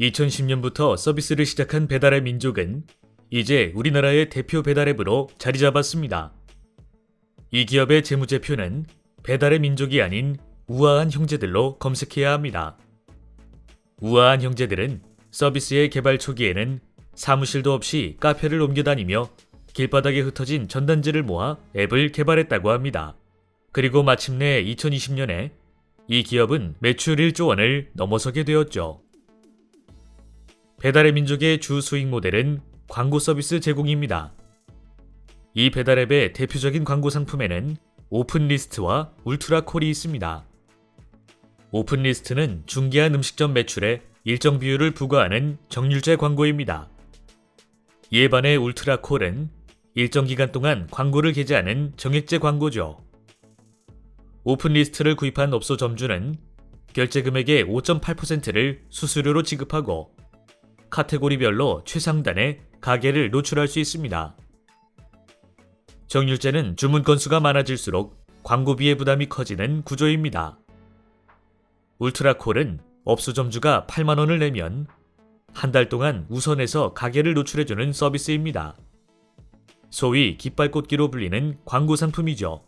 2010년부터 서비스를 시작한 배달의 민족은 이제 우리나라의 대표 배달앱으로 자리 잡았습니다. 이 기업의 재무제표는 배달의 민족이 아닌 우아한 형제들로 검색해야 합니다. 우아한 형제들은 서비스의 개발 초기에는 사무실도 없이 카페를 옮겨다니며 길바닥에 흩어진 전단지를 모아 앱을 개발했다고 합니다. 그리고 마침내 2020년에 이 기업은 매출 1조 원을 넘어서게 되었죠. 배달의 민족의 주 수익 모델은 광고 서비스 제공입니다. 이 배달앱의 대표적인 광고 상품에는 오픈리스트와 울트라콜이 있습니다. 오픈리스트는 중개한 음식점 매출에 일정 비율을 부과하는 정률제 광고입니다. 이에 반해 울트라콜은 일정 기간 동안 광고를 게재하는 정액제 광고죠. 오픈리스트를 구입한 업소 점주는 결제 금액의 5.8%를 수수료로 지급하고 카테고리별로 최상단에 가게를 노출할 수 있습니다. 정률제는 주문 건수가 많아질수록 광고비의 부담이 커지는 구조입니다. 울트라콜은 업소 점주가 8만 원을 내면 한 달 동안 우선해서 가게를 노출해주는 서비스입니다. 소위 깃발꽂기로 불리는 광고 상품이죠.